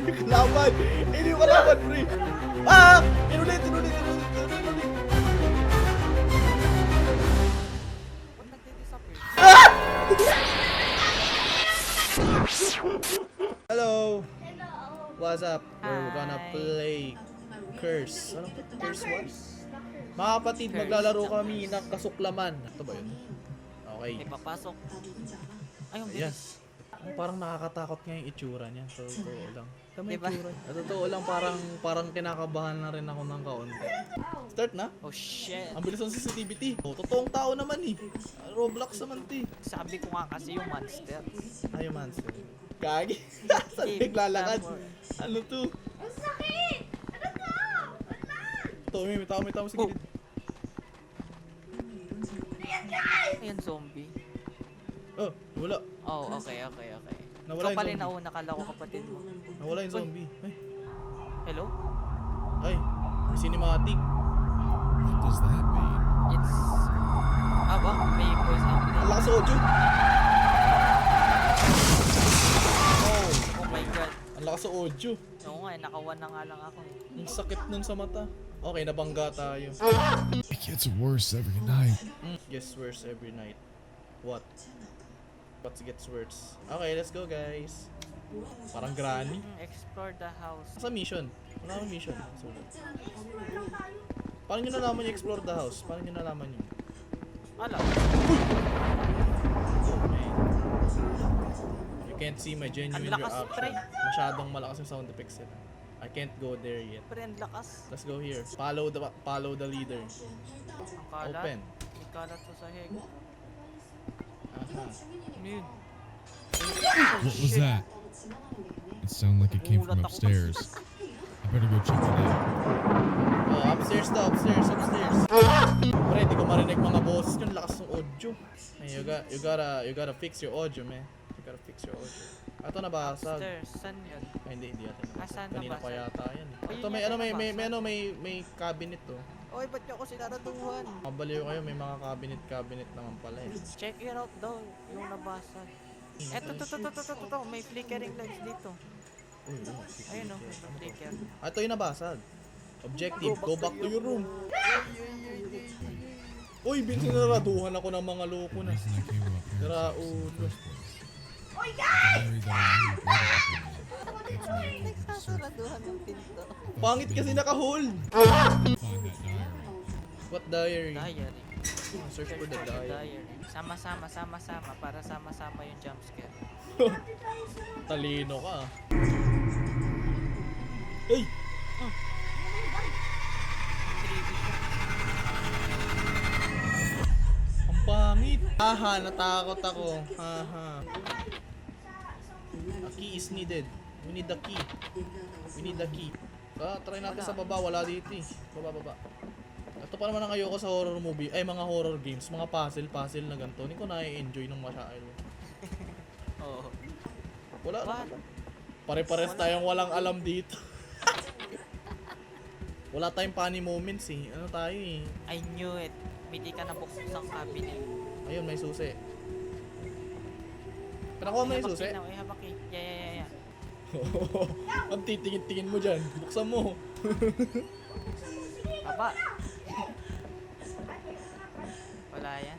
kalaban! Hindi yung kalaban, pre! Ah! Inulit, inulit, inulit, inulit! Ba't nagdi-disappear? Hello! What's up? We're gonna play Curse. Ano? Curse what? Mga kapatid, maglalaro kami ng kasuklaman. Ito ba yun? Okay. May papasok. Ay, ang Ayan. Ang Parang nakakatakot nga yung itsura niya. Sa totoo lang. Tama yung Diba? itsura. Totoo lang, parang, parang kinakabahan na rin ako ng kaunti. Start na? Oh shit. Ang bilis ng sensitivity. Oh, totoong tao naman eh. Roblox naman ti. Sabi ko nga kasi yung monster. Ayaw monster. Gagi. Saan naglalakad? tama. Ano to? Ang sakit! Ano to? Ito, may may tao, may tao sa Oh. gilid. Ayan, zombie. Oh, wala. Oh, okay, okay, okay. Nawala Ikaw yung pala yung zombie. nauna, kala ko kapatid mo. Nawala yung zombie. Ay, Hello? ay. May cinematic. What does that mean? It's... Ah, ba? May voice Ang acting. lakas sa audio. Oh, Oh my god. ang lakas sa audio. Oo nga, eh, nakawan na nga lang ako eh. Ang sakit nun sa mata. Okay, nabangga tayo. It gets worse every night. Mm, gets worse every night. What? What gets worse? Okay, let's go guys. Parang granny. Mm, explore the house. Sa mission. Wala akong mission. Sulat. Paano nyo nalaman yung explore the house? Paano nyo nalaman yun? Alam. Oh, man. You can't see my genuine Ang lakas, reaction. Masyadong malakas yung sound effects nila. I can't go there yet. Pre, ang lakas. Let's go here. Follow the follow the leader. Ang kalat. Open. Kalat sa sahig. What was that? It sounded like it came from upstairs. I better go check it out. Oh, upstairs daw, upstairs, upstairs. Ko marinig mga boses yun. Lakas ng audio. You, got, you gotta, you gotta fix your audio, man. You gotta fix your audio. Ito nabasag. Upstairs. Saan yun? Ay, hindi, hindi yata Ah, saan nabasag. Kanina pa nabasag? yata yan. eh. Ayun Ito may, yata ano, may, may, may, nabasag. ano, may, may cabinet to. Oy, ba't niyo ako sinaraduhan? Mabaliw kayo, may mga cabinet-cabinet naman pala eh. Check it out daw, yung nabasag. Eto, to, to, to, to, to, to, to, may flickering lights dito. Uy, uy. Ayun o, may flicker. Ah, ito yung nabasag. Objective, go back to your room. Uy, binsinaraduhan ako ng mga loko na. up here Tara, my God! Nagsasaraduhan ng pinto. Pangit kasi naka-hold. What diary? Diary. Oh, search for the diary. Sama-sama, sama-sama, para sama-sama yung jump scare. Talino ka. Hey! Oh. Ang pangit. Aha, natakot ako. Aha. Key is needed. We need the key. We need the key. Ah, try natin sa baba. Wala dito eh. Baba, baba. Ito pa naman ang ayoko sa horror movie. Ay, mga horror games. Mga puzzle, puzzle na ganito. Hindi ko na-enjoy nung masyado. Oo. Wala What? naman. Pare-pares tayong walang alam dito. Wala tayong funny moments eh. Ano tayo eh. I knew it. Hindi ka nabuksan ng cabinet. Ayun, may susi. Pinakuha mo na yung susi? Ay, habak Ang titingin-tingin mo dyan. Buksan mo. Baba. Wala yan.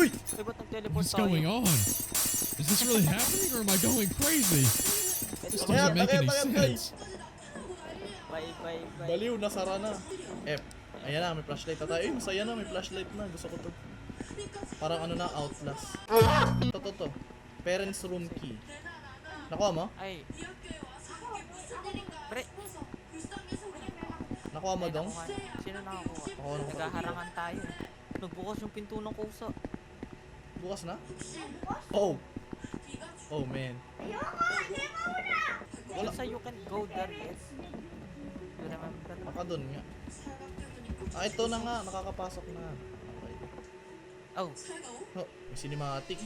Uy! Uy, ba't nag-teleport What's tayo? going on? Is this really happening or am I going crazy? This doesn't make any sense. Bye, bye, bye. Baliw, nasara na. F. Ayan na, may flashlight na tayo. Ay, masaya na, may flashlight na. Gusto ko to. Parang ano na, Outlast. Ito, to, to. Parents room key. Nakuha mo? Ay. Pre, Nakuha mo ay, dong? nakuha. Sino nakakuha? Ako, nakuha. Naghaharangan tayo. Nagbukas yung pinto ng kusa. Bukas na? Oh. Oh, man. Wala. Sa you can go there, yes. You remember? Baka dun nga. Ah, ito na nga. Nakakapasok na. Okay. Oh, Oh, may cinematic.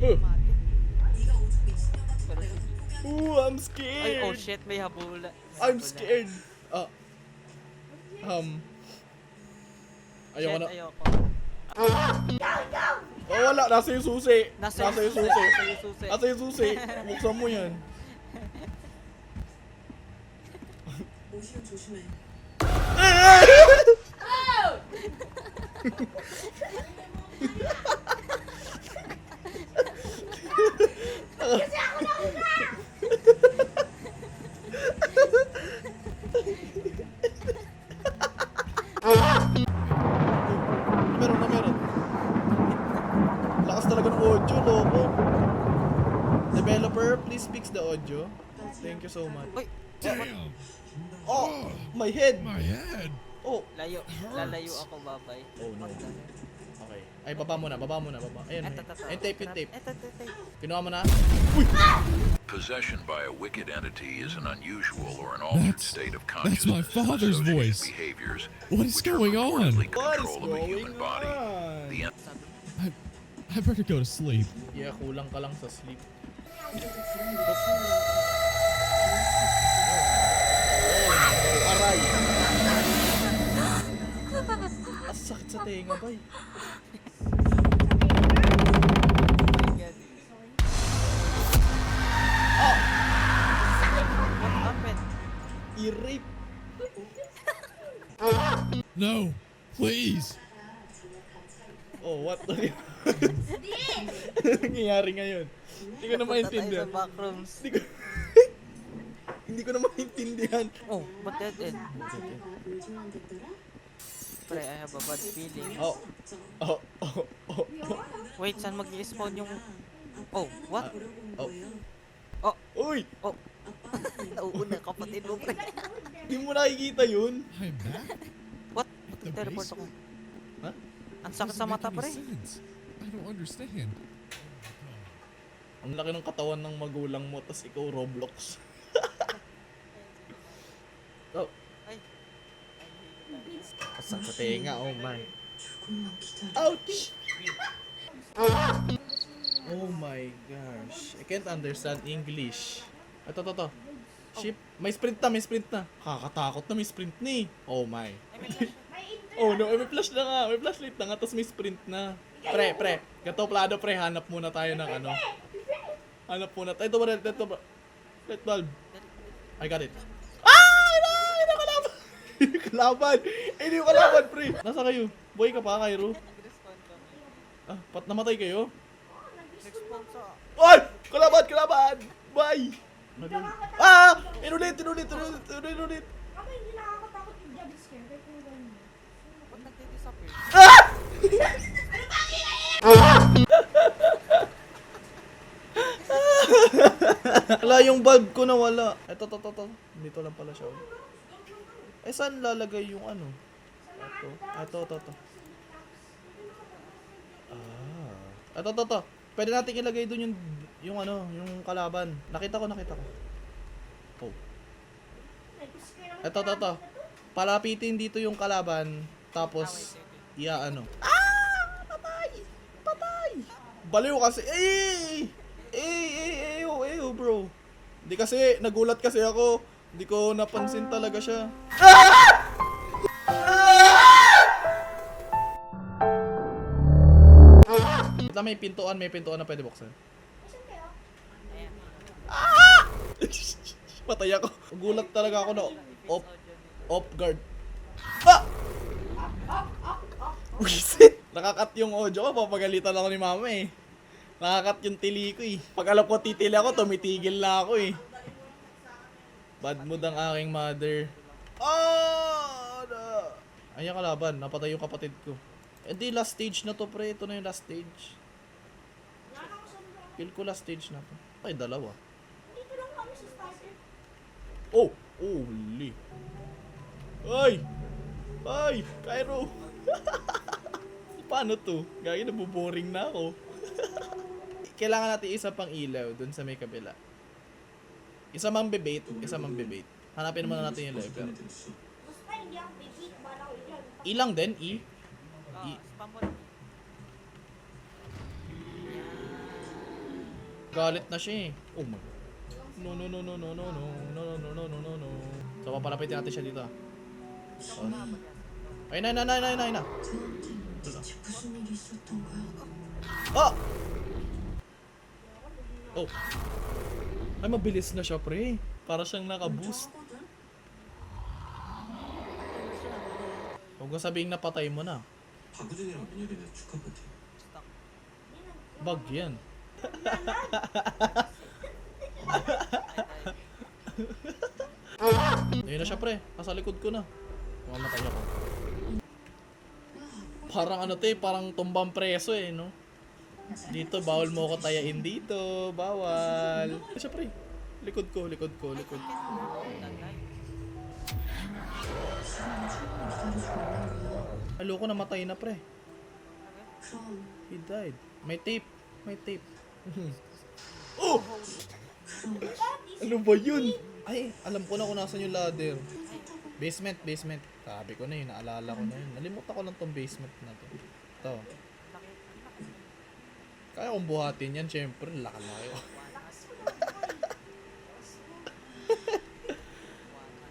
cinematic. Ooh, I'm ay, scared. oh shit, may habula. I'm habula. scared. Ah. Um. Ayoko Shit, na. ayoko. Oh, wala. Nasa yung susi. Nasa Nasa yung susi. Nasa yung susi. Nasa yung susi. Buksan mo yan. Meron audio. Thank you so much. Uy, Damn! Oh, oh, my head. My head! Oh. layo. Lalayo ako, babay. Oh no. Okay. Ay, baba mo na, baba mo na, baba. Ayan, Eto, ayan. eto, Ayun, tape, yung tape. Eto, eto, tape. Kinuha mo na? Possession by a wicked entity is an unusual or an altered That's- state of that's my and father's associated voice. behaviors What is which are going on? purportedly What is control of the going human body. on? The en- I, I better go to sleep. Yeah, kulang ka lang sa sleep. Oh, aray! Ang sakit sa tenga, happened? I-rape. No! Please! Oh, what the... Ano nangyayari ngayon? Hindi ko na Punta tayo maintindihan. sa backrooms. Hindi ko... Hindi ko na maintindihan. Oh, but dead end. Pre, I have a bad feeling. Oh. Oh, oh, oh, oh. Wait, saan mag spawn yung... Oh, what? Oh. Oh. Uy! Oh. Nauuna kapatid mo, pre. Hindi mo nakikita yun. I'm back? What? The Teleport ako. Ha? Ang sakit sa mata, pre. sense. I don't understand. Ang laki ng katawan ng magulang mo, tas ikaw Roblox. oh. Ay. Asan sa tenga, oh my. Ouch! Oh my gosh. I can't understand English. Ito, ito, ito. Ship. May sprint na, may sprint na. Kakatakot na, may sprint ni. Oh my. Oh no, eh, may flash na nga. May flashlight na nga, tapos may sprint na. Pre, pre. Gato plado, pre. Hanap muna tayo ng ano. Hanap muna tayo. Ito ba, ito, ba. Light bulb. I got it. Ah! Ina! Ina kalaban! kalaban! Eh, yung kalaban, pre! Nasa kayo? Boy ka pa, Cairo? Ah, pat namatay kayo? Ay! Kalaban! Kalaban! Bye! Ah! Inulit! Inulit! Inulit! Inulit! Inulit! Ako hindi nakakatakot yung jump scare. Kahit kung gano'n. Ba't nagdi-disappear? Ah! Wala yung bulb ko na wala. Ito, ito, ito. Dito lang pala siya. Eh, saan lalagay yung ano? Ito. Ito, ito, ito. Ah. Ito, ito, ito. Pwede natin ilagay doon yung, yung ano, yung kalaban. Nakita ko, nakita ko. Oh. Ito, ito, ito. Palapitin dito yung kalaban. Tapos, iya ano. Ah! Patay! Patay! Baliw kasi. Eh! Eh! Eh! Eh! Oh, eh, oh, bro. Hindi kasi, nagulat kasi ako. Hindi ko napansin talaga siya. Ah! may pintuan, may pintuan na pwede buksan. Ah! Patay ako. Gulat talaga ako na off, off guard. Ah! Wisit! Nakakat yung audio ko, papagalitan ako ni mama eh. Nakakat yung tili ko eh. Pag alam ko titili ako, tumitigil na ako eh. Bad mood ang aking mother. Ah! na. Ayan kalaban, napatay yung kapatid ko. Eh di last stage na to pre, ito na yung last stage. Feel ko last stage na to. Ay, dalawa. Dito lang kami sa starter. Oh! Holy! Ay! Ay! Cairo! Paano to? Gagi, nabuboring na ako. Kailangan natin isa pang ilaw dun sa may kabila. Isa mang bebait, isa mang bebait. Hanapin muna natin yung lever. Ilang din, E. Ah, lang. Galit na siya eh. Oh my. No, no, no, no, no, no, no, no, no, no, no, no, no, no. So, papalapitin natin siya dito ah. Oh. Ay, na, na, na, na, na, na. Ah! Oh. Ay, mabilis na siya, pre. Para siyang naka-boost. Huwag mo sabihing napatay mo na. 박우진이랑 민혁이네 축하 파티. Bug yan. Ayun na siya, pre. Nasa likod ko na. Mamatay ako. Parang ano to eh, parang tumbang preso eh, no? Dito, bawal mo ko tayain dito. Bawal. Ayun siya, pre. Likod ko, likod ko, likod. Ayoko namatay na, pre. He died. May tape. May tape. oh! Ano ba yun? Ay, alam ko na kung nasan yung ladder. Basement, basement. Sabi ko na yun, naalala ko na yun. Nalimutan ko lang tong basement na to. Ito. Kaya kong buhatin yan, syempre, laki-laki ko.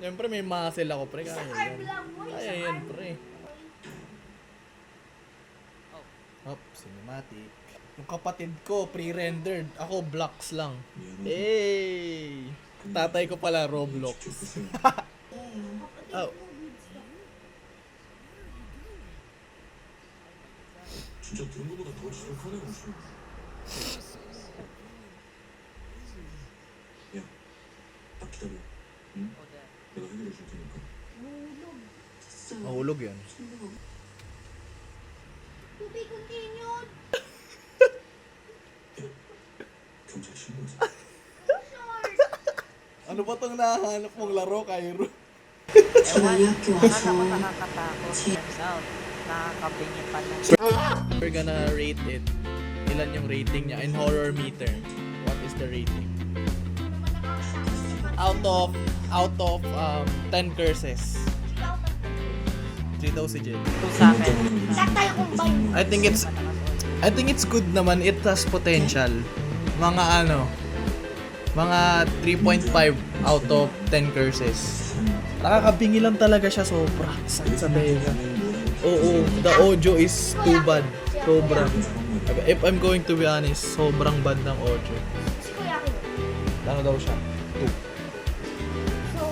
Syempre may muscle ako, pre. Kaya yan. Kaya yan, pre. Hop, cinematic. Yung kapatid ko, pre-rendered. Ako, blocks lang. Hey! Tatay ko pala, Roblox. oh. 진짜 들은 거보다 더 지독하네 무슨. 야, 딱 기다려. 응? 내가 해결해 줄 테니까. Mahulog yan. To be continued. 경찰 신고하자. Ano ba tong nahanap mong laro, Cairo? Ba nakakatakot? Turns out, nakakabingi pa lang. We're gonna rate it. Ilan yung rating niya in horror meter? What is the rating? Out of out of um 10 curses. 3 daw si Jen. Sa akin. I think it's I think it's good naman. It has potential. Mga ano, mga 3.5 out of 10 curses. Nakakabingi lang talaga siya sobra. Sakit sa tenga. Oo, the audio is too bad. Sobra. If I'm going to be honest, sobrang bad ng audio. Ano daw siya? So,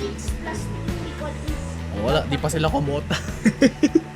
6 plus 2 equal is Oh, wala, di pa sila kumota.